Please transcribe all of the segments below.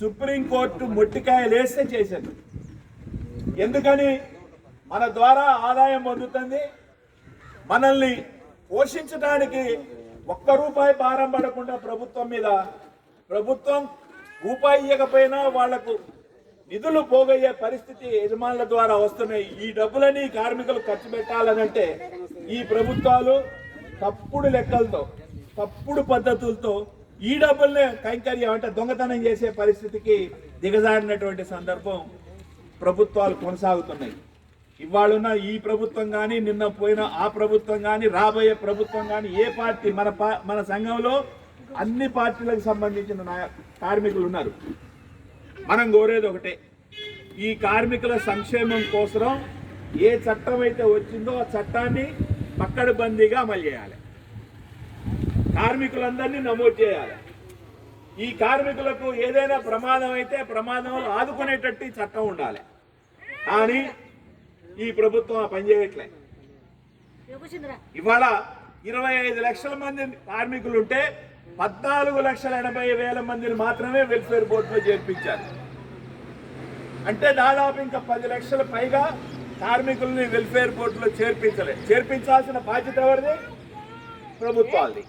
Supreme court మొట్టికాయలేస్తే చేశారు. ఎందుకని? మన ద్వారా ఆదాయం పొందుతుంది. మనల్ని పోషించడానికి ఒక్క రూపాయి భారం పడకుండా ప్రభుత్వం మీద ప్రభుత్వం రూపాయి ఇవ్వకపోయినా వాళ్ళకు నిధులు పోగయ్యే పరిస్థితి యజమానుల ద్వారా వస్తున్నాయి. ఈ డబ్బులని కార్మికులు ఖర్చు పెట్టాలనంటే ఈ ప్రభుత్వాలు తప్పుడు లెక్కలతో తప్పుడు పద్ధతులతో ఈ డబ్బుల్ని కైంకర్యం అంటే దొంగతనం చేసే పరిస్థితికి దిగజారినటువంటి సందర్భం ప్రభుత్వాలు కొనసాగుతున్నాయి. ఇవాళున్న ఈ ప్రభుత్వం కానీ నిన్న పోయిన ఆ ప్రభుత్వం కానీ రాబోయే ప్రభుత్వం కానీ ఏ పార్టీ మన మన సంఘంలో అన్ని పార్టీలకు సంబంధించిన కార్మికులు ఉన్నారు. మనం కోరేది ఒకటే ఈ కార్మికుల సంక్షేమం కోసం ఏ చట్టం అయితే వచ్చిందో ఆ చట్టాన్ని పక్కడబందీగా అమలు చేయాలి. కార్మికులందరినీ నమోదు చేయాలి. ఈ కార్మికులకు ఏదైనా ప్రమాదం అయితే ప్రమాదంలో ఆదుకునేటట్టు చట్టం ఉండాలి. కానీ ఈ ప్రభుత్వం ఆ పని చేయట్లే. ఇవాళ ఇరవై ఐదు లక్షల మంది కార్మికులు ఉంటే పద్నాలుగు లక్షల ఎనభై వేల మందిని మాత్రమే వెల్ఫేర్ బోర్డులో చేర్పించారు. అంటే దాదాపు ఇంకా పది లక్షల పైగా కార్మికుల్ని వెల్ఫేర్ బోర్డులో చేర్పించలేదు చేర్పించాల్సిన బాధ్యత ఎవరిది? ప్రభుత్వాలది.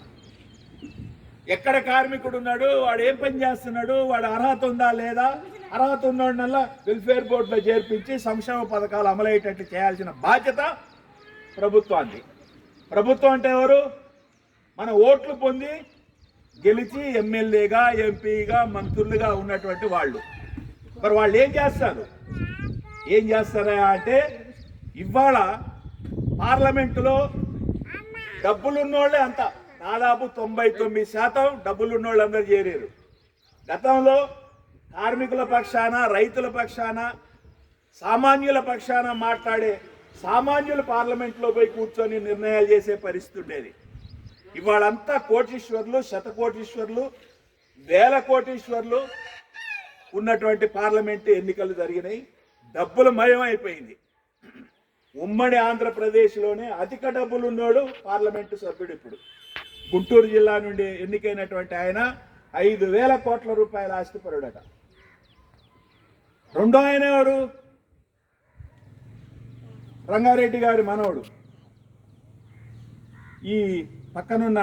ఎక్కడ కార్మికుడు ఉన్నాడు వాడు ఏం పని చేస్తున్నాడు వాడు అర్హత ఉందా లేదా? అర్హత ఉన్నోడినల్లా వెల్ఫేర్ బోర్డులో చేర్పించి సంక్షేమ పథకాలు అమలయ్యేటట్టు చేయాల్సిన బాధ్యత ప్రభుత్వాన్ని ప్రభుత్వం అంటే ఎవరు? మన ఓట్లు పొంది గెలిచి ఎమ్మెల్యేగా ఎంపీగా మంత్రులుగా ఉన్నటువంటి వాళ్ళు. మరి వాళ్ళు ఏం చేస్తారు? ఏం చేస్తారా అంటే ఇవాళ పార్లమెంటులో డబ్బులున్నోళ్ళే అంత. దాదాపు తొంభై తొమ్మిది శాతం డబ్బులున్నోళ్ళు అందరు చేరారు. గతంలో కార్మికుల పక్షాన రైతుల పక్షాన సామాన్యుల పక్షాన మాట్లాడే సామాన్యుల పార్లమెంట్లో పోయి కూర్చొని నిర్ణయాలు చేసే పరిస్థితి ఉండేది. ఇవాళంతా కోటీశ్వర్లు శతకోటీశ్వర్లు వేల కోటీశ్వర్లు ఉన్నటువంటి పార్లమెంటు ఎన్నికలు జరిగినాయి. డబ్బులు మయమైపోయింది. ఉమ్మడి ఆంధ్రప్రదేశ్లోనే అధిక డబ్బులు ఉన్నోడు పార్లమెంటు సభ్యుడు ఇప్పుడు. గుంటూరు జిల్లా నుండి ఎన్నికైనటువంటి ఆయన ఐదు వేల కోట్ల రూపాయల ఆస్తిపరుడట రెండో ఆయన ఎవరు? రంగారెడ్డి గారి మనవడు. ఈ పక్కనున్న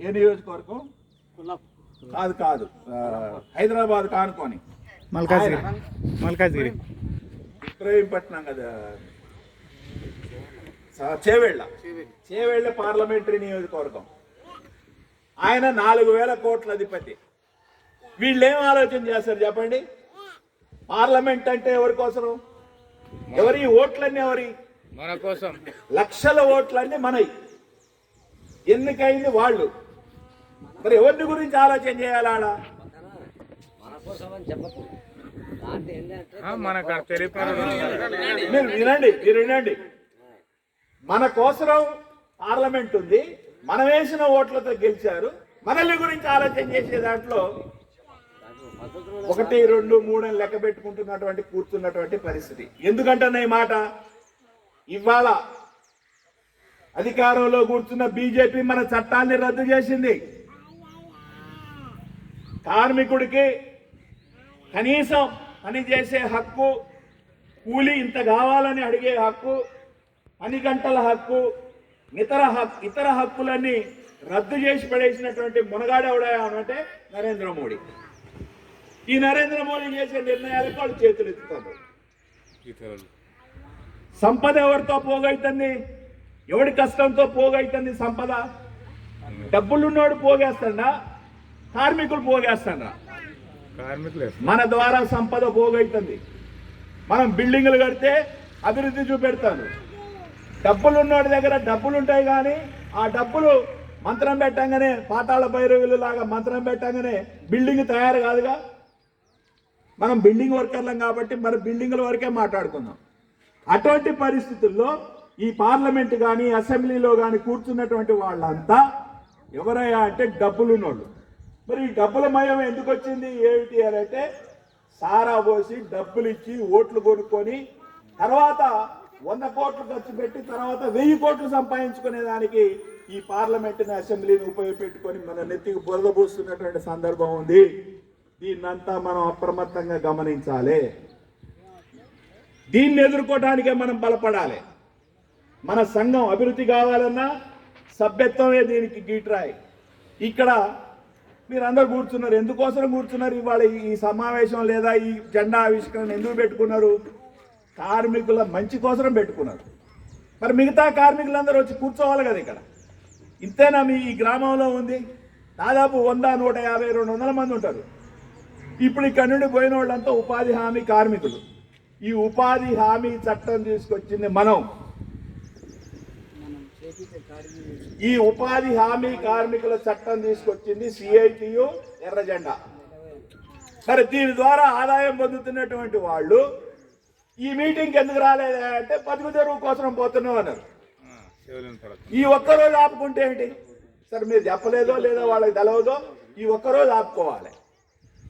ఏ నియోజకవర్గం? కాదు కాదు. హైదరాబాద్ కానుకొని. మల్కాజ్గిరి. మల్కాజ్గిరి. ఇబ్రహీంపట్నం కదా. చేవెళ్ళ. చేవెళ్ళ పార్లమెంటరీ నియోజకవర్గం. ఆయన నాలుగు వేల కోట్ల అధిపతి. వీళ్ళు ఏం ఆలోచన చేస్తారు చెప్పండి? పార్లమెంట్ అంటే ఎవరి కోసం ఎవరి ఓట్లన్నీ ఎవరి? మన కోసం. లక్షల ఓట్లన్నీ మనవి ఎన్నికైంది వాళ్ళు? మరి ఎవరిని గురించి ఆలోచన చేయాలి వినండి మీరు వినండి. మన కోసరం పార్లమెంట్ ఉంది. మనం వేసిన ఓట్లతో గెలిచారు. మనల్ని గురించి ఆలోచన చేసే దాంట్లో ఒకటి రెండు మూడు అని లెక్క పెట్టుకుంటున్నటువంటి కూర్చున్నటువంటి పరిస్థితి. ఎందుకంటున్నా ఈ మాట ఇవాళ అధికారంలో కూర్చున్న బీజేపీ మన చట్టాన్ని రద్దు చేసింది. కార్మికుడికి కనీసం పని చేసే హక్కు కూలి ఇంత కావాలని అడిగే హక్కు పని గంటల హక్కు ఇతర హక్కు ఇతర హక్కులన్నీ రద్దు చేసి పడేసినటువంటి మునగాడెవడా అంటే నరేంద్ర మోడీ. ఈ నరేంద్ర మోడీ చేసే నిర్ణయాలకు వాళ్ళు చేతులు ఎత్తుతారు సంపద ఎవరితో పోగైతుంది? ఎవడి కష్టంతో పోగైతుంది సంపద? డబ్బులున్నోడు పోగేస్తాడా? కార్మికులు పోగేస్తాడా కార్మికులే. మన ద్వారా సంపద పోగైతుంది. మనం బిల్డింగులు కడితే అభివృద్ధి చూపెడతాను డబ్బులు ఉన్నోడి దగ్గర డబ్బులు ఉంటాయి కానీ ఆ డబ్బులు మంత్రం పెట్టంగానే పాతాళ భైరవులు లాగా మంత్రం పెట్టంగానే బిల్డింగ్ తయారు కాదుగా? మనం బిల్డింగ్ వర్కర్లం కాబట్టి మరి బిల్డింగుల వరకే మాట్లాడుకుందాం. అటువంటి పరిస్థితుల్లో ఈ పార్లమెంట్ కానీ అసెంబ్లీలో కానీ కూర్చున్నటువంటి వాళ్ళంతా ఎవరయ్యా అంటే డబ్బులున్నోళ్ళు. మరి ఈ డబ్బుల మయం ఎందుకు వచ్చింది ఏమిటి అని అంటే సారా పోసి డబ్బులు ఇచ్చి ఓట్లు కొనుక్కొని తర్వాత వంద కోట్లు ఖర్చు పెట్టి తర్వాత వెయ్యి కోట్లు సంపాదించుకునే దానికి ఈ పార్లమెంటుని అసెంబ్లీని ఉపయోగపెట్టుకొని మన నెత్తికి బురదబోస్తున్నటువంటి సందర్భం ఉంది. దీన్నంతా మనం అప్రమత్తంగా గమనించాలి. దీన్ని ఎదుర్కోవడానికే మనం బలపడాలి. మన సంఘం అభివృద్ధి కావాలన్నా సభ్యత్వమే దీనికి గీట్రాయి. ఇక్కడ మీరు అందరు కూర్చున్నారు. ఎందుకోసం కూర్చున్నారు? ఇవాళ ఈ సమావేశం లేదా ఈ జెండా ఆవిష్కరణ ఎందుకు పెట్టుకున్నారు? కార్మికుల మంచి కోసం పెట్టుకున్నారు. మరి మిగతా కార్మికులందరూ వచ్చి కూర్చోవాలి కదా ఇక్కడ. ఇంతేనా మీ ఈ గ్రామంలో ఉంది? దాదాపు వంద నూట యాభై రెండు వందల మంది ఉంటారు. ఇప్పుడు ఇక్కడ నుండి పోయిన వాళ్ళంతా ఉపాధి హామీ కార్మికులు. ఈ ఉపాధి హామీ చట్టం తీసుకొచ్చింది మనం. ఈ ఉపాధి హామీ కార్మికుల చట్టం తీసుకొచ్చింది సిఐటియు ఎర్రజెండా సరే మరి దీని ద్వారా ఆదాయం పొందుతున్నటువంటి వాళ్ళు ఈ మీటింగ్ ఎందుకు రాలేదా అంటే బతుకు తెరువు కోసం పోతున్నాం అన్నారు. ఈ ఒక్కరోజు ఆపుకుంటే ఏంటి? సరే మీరు చెప్పలేదో లేదో వాళ్ళకి తెలవదో ఈ ఒక్కరోజు ఆపుకోవాలి.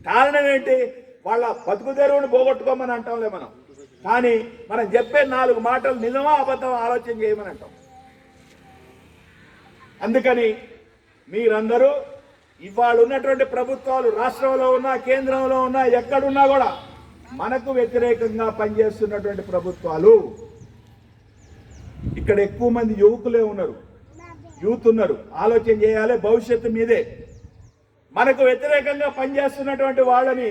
కారణం ఏంటి? వాళ్ళ బతుకు తెరువుని పోగొట్టుకోమని అంటాంలే మనం. కానీ మనం చెప్పే నాలుగు మాటలు నిజమా అబద్ధం ఆలోచన చేయమని అంటాం. అందుకని మీరందరూ ఇవాళ ఉన్నటువంటి ప్రభుత్వాలు రాష్ట్రంలో ఉన్నా కేంద్రంలో ఉన్నా ఎక్కడున్నా కూడా మనకు వ్యతిరేకంగా పనిచేస్తున్నటువంటి ప్రభుత్వాలు ఇక్కడ ఎక్కువ మంది యువకులే ఉన్నారు యూత్ ఉన్నారు. ఆలోచన చేయాలి భవిష్యత్తు మీదే. మనకు వ్యతిరేకంగా పనిచేస్తున్నటువంటి వాళ్ళని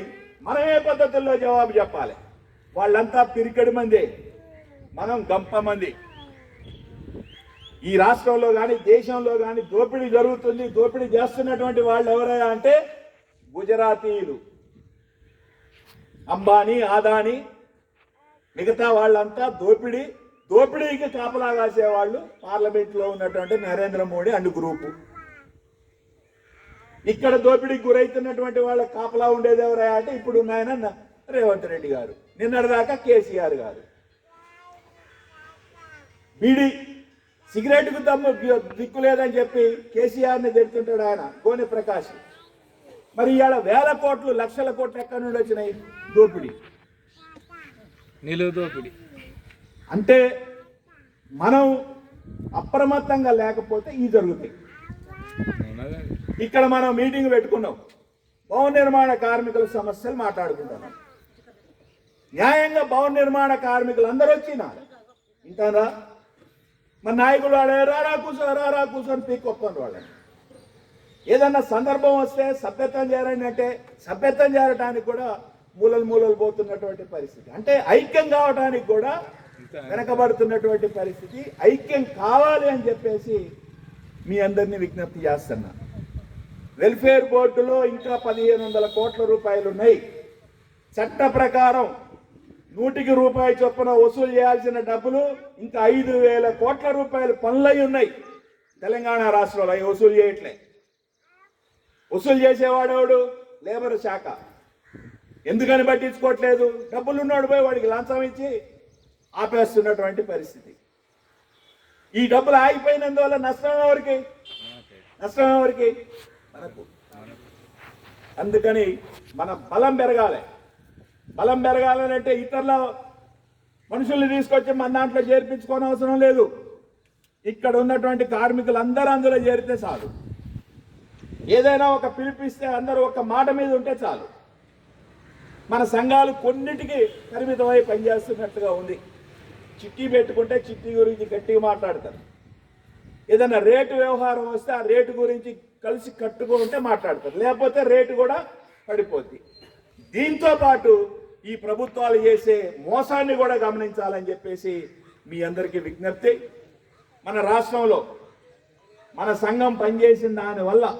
మనమే పద్ధతుల్లో జవాబు చెప్పాలి. వాళ్ళంతా పిరికడి మంది మనం గంప మంది. ఈ రాష్ట్రంలో కానీ దేశంలో కానీ దోపిడీ జరుగుతుంది దోపిడీ చేస్తున్నటువంటి వాళ్ళు ఎవరయ్యా అంటే గుజరాతీయులు. అంబానీ ఆదాని మిగతా వాళ్ళంతా దోపిడీ దోపిడీకి కాపలా కాసేవాళ్ళు పార్లమెంట్లో ఉన్నటువంటి నరేంద్ర మోడీ అండ్ గ్రూపు. ఇక్కడ దోపిడీకి గురైతున్నటువంటి వాళ్ళ కాపలా ఉండేది ఎవరా అంటే ఇప్పుడు ఉన్నాయన రేవంత్ రెడ్డి గారు. నిన్నటిదాకా కేసీఆర్ గారు. బీడీ సిగరెట్కు దమ్ము దిక్కు లేదని చెప్పి కేసీఆర్ని తిడుతుంటాడు ఆయన గోని ప్రకాష్. మరి ఇవాళ వేల కోట్లు లక్షల కోట్లు ఎక్కడి నుండి వచ్చినాయి? దోపిడీ. నిలువు దోపిడి. అంటే మనం అప్రమత్తంగా లేకపోతే ఇవి జరుగుతాయి? ఇక్కడ మనం మీటింగ్ పెట్టుకున్నాం. భవన నిర్మాణ కార్మికుల సమస్యలు మాట్లాడుకుంటున్నాం. న్యాయంగా భవన నిర్మాణ కార్మికులు అందరూ వచ్చినా ఇంటారా మన నాయకులు వాడే రారా కూర్చో రారా కూర్చొని పీక్కొప్పని వాళ్ళని. ఏదన్నా సందర్భం వస్తే సభ్యత్వం చేయాలని అంటే సభ్యత్వం చేరడానికి కూడా మూలలు మూలలు పోతున్నటువంటి పరిస్థితి. అంటే ఐక్యం కావడానికి కూడా వెనకబడుతున్నటువంటి పరిస్థితి. ఐక్యం కావాలి అని చెప్పేసి మీ అందరినీ విజ్ఞప్తి చేస్తున్నా. వెల్ఫేర్ బోర్డులో ఇంకా పదిహేను వందల కోట్ల రూపాయలు ఉన్నాయి. చట్ట ప్రకారం నూటికి రూపాయి చొప్పున వసూలు చేయాల్సిన డబ్బులు ఇంకా ఐదు వేల కోట్ల రూపాయలు పనులై ఉన్నాయి. తెలంగాణ రాష్ట్రంలో అవి వసూలు చేయట్లే. వసూలు చేసేవాడేవాడు? లేబర్ శాఖ. ఎందుకని పట్టించుకోవట్లేదు? డబ్బులు ఉన్నాడు పోయి వాడికి లంచం ఇచ్చి ఆపేస్తున్నటువంటి పరిస్థితి. ఈ డబ్బులు ఆగిపోయినందువల్ల నష్టం ఎవరికి? నష్టం ఎవరికి? మనకు. అందుకని మన బలం పెరగాలి. బలం పెరగాలని అంటే ఇతరుల మనుషుల్ని తీసుకొచ్చి మన దాంట్లో చేర్పించుకోని అవసరం లేదు. ఇక్కడ ఉన్నటువంటి కార్మికులు అందరూ అందులో చేరితే చాలు. ఏదైనా ఒక పిలిపిస్తే అందరూ ఒక మాట మీద ఉంటే చాలు. మన సంఘాలు కొన్నిటికి పరిమితమై పనిచేస్తున్నట్టుగా ఉంది. చిట్టి పెట్టుకుంటే చిట్టి గురించి గట్టిగా మాట్లాడతారు. ఏదైనా రేటు వ్యవహారం వస్తే ఆ రేటు గురించి కలిసి కట్టుకుంటే మాట్లాడతారు. లేకపోతే రేటు కూడా పడిపోద్ది. దీంతో పాటు ఈ ప్రభుత్వాలు చేసే మోసాన్ని కూడా గమనించాలని చెప్పేసి మీ అందరికీ విజ్ఞప్తి. మన రాష్ట్రంలో మన సంఘం పనిచేసిన దానివల్ల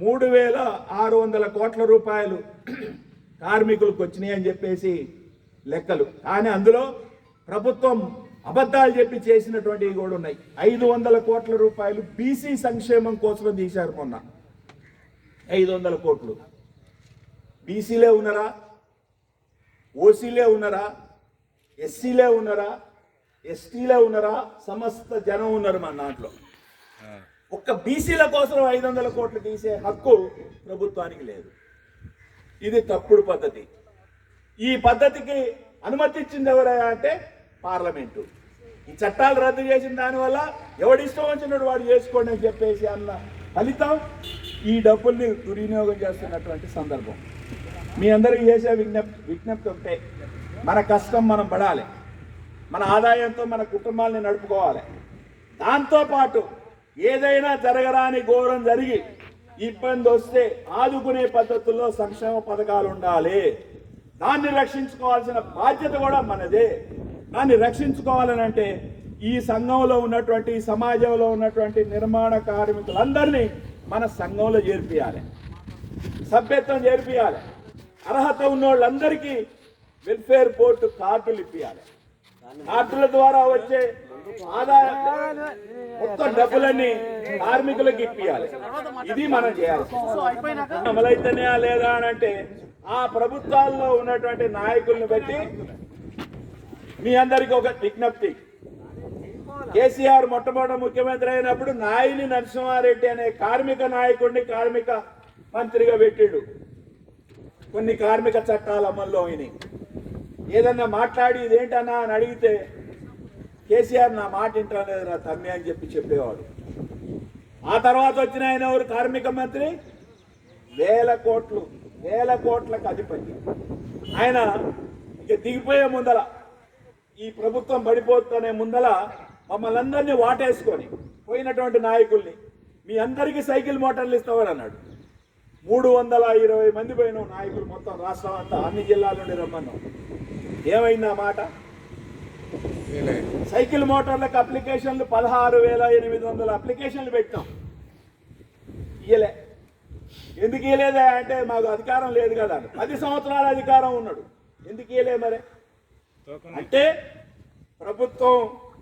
మూడు వేల ఆరు వందల కోట్ల రూపాయలు కార్మికులకు వచ్చినాయి అని చెప్పేసి లెక్కలు. కానీ అందులో ప్రభుత్వం అబద్ధాలు చెప్పి చేసినటువంటివి కూడా ఉన్నాయి. ఐదు వందల కోట్ల రూపాయలు బీసీ సంక్షేమం కోసం తీశారు మొన్న. ఐదు వందల కోట్లు. బీసీలే ఉన్నారా? ఓసీలే ఉన్నారా? ఎస్సీలే ఉన్నారా? ఎస్టీలే ఉన్నారా? సమస్త జనం ఉన్నారు మన దాంట్లో. ఒక్క బీసీల కోసం ఐదు వందల కోట్లు తీసే హక్కు ప్రభుత్వానికి లేదు. ఇది తప్పుడు పద్ధతి. ఈ పద్ధతికి అనుమతి ఇచ్చింది ఎవరయ్యా అంటే పార్లమెంటు. ఈ చట్టాలు రద్దు చేసిన దానివల్ల ఎవడిష్టం వచ్చినట్టు వాడు చేసుకోండి అని చెప్పేసి అన్న ఫలితం ఈ డబ్బుల్ని దుర్వినియోగం చేస్తున్నటువంటి సందర్భం. మీ అందరికీ చేసే విజ్ఞప్తి విజ్ఞప్తి ఉంటే మన కష్టం మనం పడాలి. మన ఆదాయంతో మన కుటుంబాలని నడుపుకోవాలి. దాంతోపాటు ఏదైనా జరగరాని ఘోరం జరిగి ఇబ్బంది వస్తే ఆదుకునే పద్ధతుల్లో సంక్షేమ పథకాలు ఉండాలి. దాన్ని రక్షించుకోవాల్సిన బాధ్యత కూడా మనదే. దాన్ని రక్షించుకోవాలని అంటే ఈ సంఘంలో ఉన్నటువంటి ఈ సమాజంలో ఉన్నటువంటి నిర్మాణ కార్మికులందరినీ మన సంఘంలో చేర్పియాలి. సభ్యత్వం చేర్పియాలి. అర్హత ఉన్న వాళ్ళందరికీ వెల్ఫేర్ బోర్డు కార్డులు ఇప్పియాలి కార్డుల ద్వారా వచ్చే ఆదాయం మొత్తం డబ్బులన్నీ కార్మికులకు ఇప్పియాలి. ఇది మనం చేయాలి. అమలైతేనే లేదా అని అంటే ఆ ప్రభుత్వాల్లో ఉన్నటువంటి నాయకుల్ని బట్టి మీ అందరికీ ఒక విజ్ఞప్తి. కేసీఆర్ మొట్టమొదటి ముఖ్యమంత్రి అయినప్పుడు నాయిని నరసింహారెడ్డి అనే కార్మిక నాయకుడిని కార్మిక మంత్రిగా పెట్టిండు. కొన్ని కార్మిక చట్టాల అమల్లో అయినాయి. ఏదన్నా మాట్లాడి ఇదేంటన్నా అని అడిగితే కేసీఆర్ నా మాట వింటలేదు నా తమ్మి అని చెప్పి చెప్పేవాడు. ఆ తర్వాత వచ్చిన ఆయన ఎవరు? కార్మిక మంత్రి? వేల కోట్లు వేల కోట్లకు అధిపతి. ఆయన ఇక దిగిపోయే ముందల ఈ ప్రభుత్వం పడిపోతునే ముందల మమ్మల్ని అందరినీ వాటేసుకొని పోయినటువంటి నాయకుల్ని మీ అందరికీ సైకిల్ మోటార్లు ఇస్తామని అన్నాడు. మూడు వందల ఇరవై మంది పోయిన నాయకులు మొత్తం రాష్ట్రం అంతా అన్ని జిల్లాల నుండి రమ్మన్నాం. ఏమైంది ఆ మాట? సైకిల్ మోటార్లకు అప్లికేషన్లు పదహారు వేల ఎనిమిది వందల అప్లికేషన్లు పెట్టాం ఇయ్యలే. ఎందుకు ఇయ్యలేదా అంటే మాకు అధికారం లేదు కదా పది సంవత్సరాల అధికారం ఉన్నాడు. ఎందుకు ఇయ్యలే మరి? అంటే ప్రభుత్వం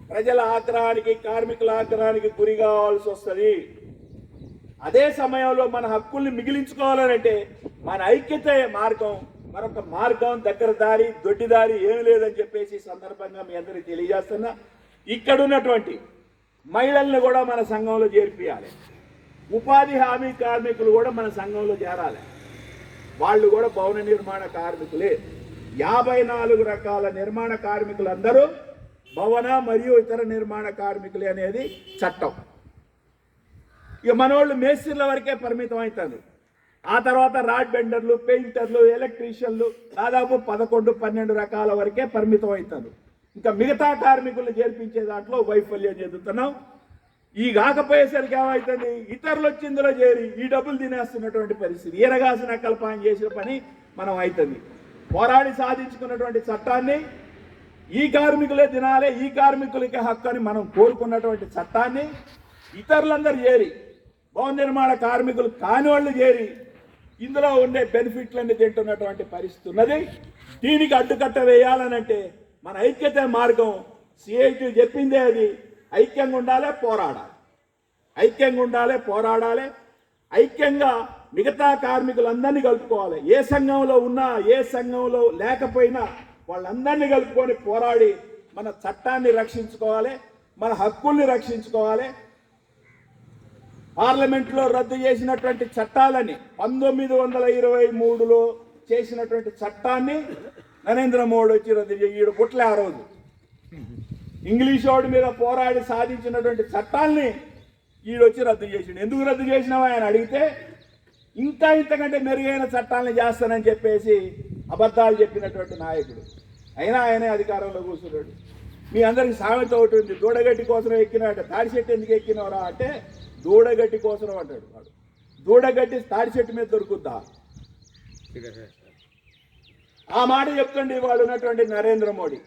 ప్రజల ఆగ్రహానికి కార్మికుల ఆగ్రహానికి గురి కావాల్సి వస్తుంది. అదే సమయంలో మన హక్కుల్ని మిగిలించుకోవాలనంటే మన ఐక్యత మార్గం మరొక మార్గం దగ్గర దారి దొడ్డి దారి ఏం లేదని చెప్పేసి సందర్భంగా మీ అందరికీ తెలియజేస్తున్నా. ఇక్కడ ఉన్నటువంటి మహిళల్ని కూడా మన సంఘంలో చేర్పియాలి. ఉపాధి హామీ కార్మికులు కూడా మన సంఘంలో చేరాలి. వాళ్ళు కూడా భవన నిర్మాణ కార్మికులే. యాభై నాలుగు రకాల నిర్మాణ కార్మికులందరూ భవన మరియు ఇతర నిర్మాణ కార్మికులే అనేది చట్టం. ఇక మనోళ్ళు మేస్త్రీల వరకే పరిమితం అవుతుంది ఆ తర్వాత రాడ్ బెండర్లు పెయింటర్లు ఎలక్ట్రీషియన్లు దాదాపు పదకొండు పన్నెండు రకాల వరకే పరిమితం అవుతారు ఇంకా మిగతా కార్మికులు చేర్పించే దాంట్లో వైఫల్యం చెందుతున్నాం. ఈ కాకపోయేసరికి ఏమవుతుంది ఇతరులు వచ్చి ఇందులో చేరి ఈ డబ్బులు తినేస్తున్నటువంటి పరిస్థితి. ఈరగాసిన కల్పాయం చేసిన పని మనం అవుతుంది పోరాడి సాధించుకున్నటువంటి చట్టాన్ని ఈ కార్మికులే తినాలి ఈ కార్మికులకి హక్కు అని మనం కోరుకున్నటువంటి చట్టాన్ని ఇతరులందరూ చేరి భవన నిర్మాణ కార్మికులు కాని వాళ్ళు చేరి ఇందులో ఉండే బెనిఫిట్లన్నీ తింటున్నటువంటి పరిస్థితి ఉన్నది. దీనికి అడ్డుకట్ట వేయాలనంటే మన ఐక్యత మార్గం సిఐటి చెప్పిందే అది. ఐక్యంగా ఉండాలి పోరాడాలి. ఐక్యంగా ఉండాలి పోరాడాలి. ఐక్యంగా మిగతా కార్మికులందరినీ కలుపుకోవాలి. ఏ సంఘంలో ఉన్నా ఏ సంఘంలో లేకపోయినా వాళ్ళందరినీ కలుపుకొని పోరాడి మన చట్టాన్ని రక్షించుకోవాలి మన హక్కుల్ని రక్షించుకోవాలి పార్లమెంట్లో రద్దు చేసినటువంటి చట్టాలని పంతొమ్మిది వందల ఇరవై మూడులో చేసినటువంటి చట్టాన్ని నరేంద్ర మోడీ వచ్చి రద్దు చేయడు పుట్లే ఆ రోజు. ఇంగ్లీష్ వాడి మీద పోరాడి సాధించినటువంటి చట్టాల్ని ఈడొచ్చి రద్దు చేసిండు. ఎందుకు రద్దు చేసినావా ఆయన అడిగితే ఇంకా ఇంతకంటే మెరుగైన చట్టాలను చేస్తానని చెప్పేసి అబద్ధాలు చెప్పినటువంటి నాయకుడు. అయినా ఆయనే అధికారంలో కూర్చున్నాడు. మీ అందరికి సామెత ఒకటి ఉంది. దూడగడ్డి కోసం ఎక్కినా అంటే చెట్టు ఎందుకు ఎక్కినవరా అంటే దూడగడ్డి కోసం అంటాడు వాడు. దూడగడ్డి తాడి చెట్టు మీద దొరుకుద్దా? ఆ మాట చెప్తుండే వాడు ఉన్నటువంటి నరేంద్ర మోడీ.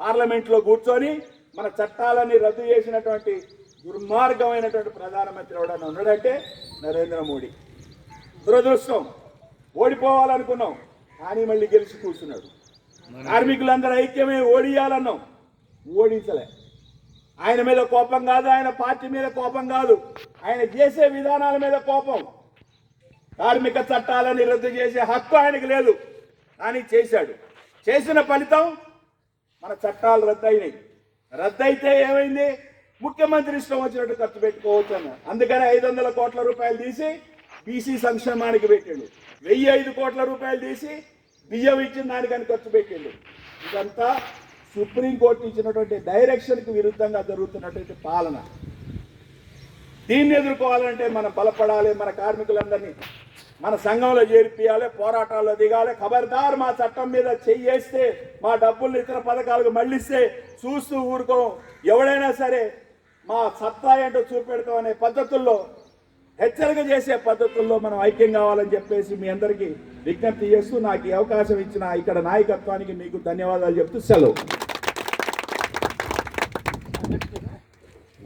పార్లమెంట్లో కూర్చొని మన చట్టాలని రద్దు చేసినటువంటి దుర్మార్గమైనటువంటి ప్రధానమంత్రి ఎవడన్నా ఉన్నాడంటే నరేంద్ర మోడీ. దురదృష్టం. ఓడిపోవాలనుకున్నాం కానీ మళ్ళీ గెలిచి కూర్చున్నాడు. కార్మికులందరూ ఐక్యమే ఓడియాలన్నాం. ఓడించలే. ఆయన మీద కోపం కాదు ఆయన పార్టీ మీద కోపం కాదు. ఆయన చేసే విధానాల మీద కోపం. కార్మిక చట్టాలని రద్దు చేసే హక్కు ఆయనకు లేదు. కానీ చేశాడు. చేసిన ఫలితం మన చట్టాలు రద్దయినాయి. రద్దయితే ఏమైంది? ముఖ్యమంత్రి ఇష్టం వచ్చినట్టు ఖర్చు పెట్టుకోవచ్చు అన్న అందుకని ఐదు వందల కోట్ల రూపాయలు తీసి బీసీ సంక్షేమానికి పెట్టిండు. వెయ్యి ఐదు కోట్ల రూపాయలు తీసి బియ్యం ఇచ్చిన దానికని ఖర్చు పెట్టిండు. ఇదంతా సుప్రీంకోర్టు ఇచ్చినటువంటి డైరెక్షన్కి విరుద్ధంగా జరుగుతున్నటువంటి పాలన. దీన్ని ఎదుర్కోవాలంటే మనం బలపడాలి మన కార్మికులందరినీ. మన సంఘంలో చేర్పియాలి పోరాటాల్లో దిగాలి ఖబర్దార్ మా చట్టం మీద చెయ్యేస్తే మా డబ్బులు ఇతర పథకాలకు మళ్ళిస్తే చూస్తూ ఊరుకో. ఎవడైనా సరే మా సత్తా ఏంటో చూపెడతాం అనే పద్ధతుల్లో హెచ్చరిక చేసే పద్ధతుల్లో మనం ఐక్యం కావాలని చెప్పేసి మీ అందరికీ విజ్ఞప్తి చేస్తూ నాకు ఈ అవకాశం ఇచ్చిన ఇక్కడ నాయకత్వానికి మీకు ధన్యవాదాలు చెప్తూ సెలవు.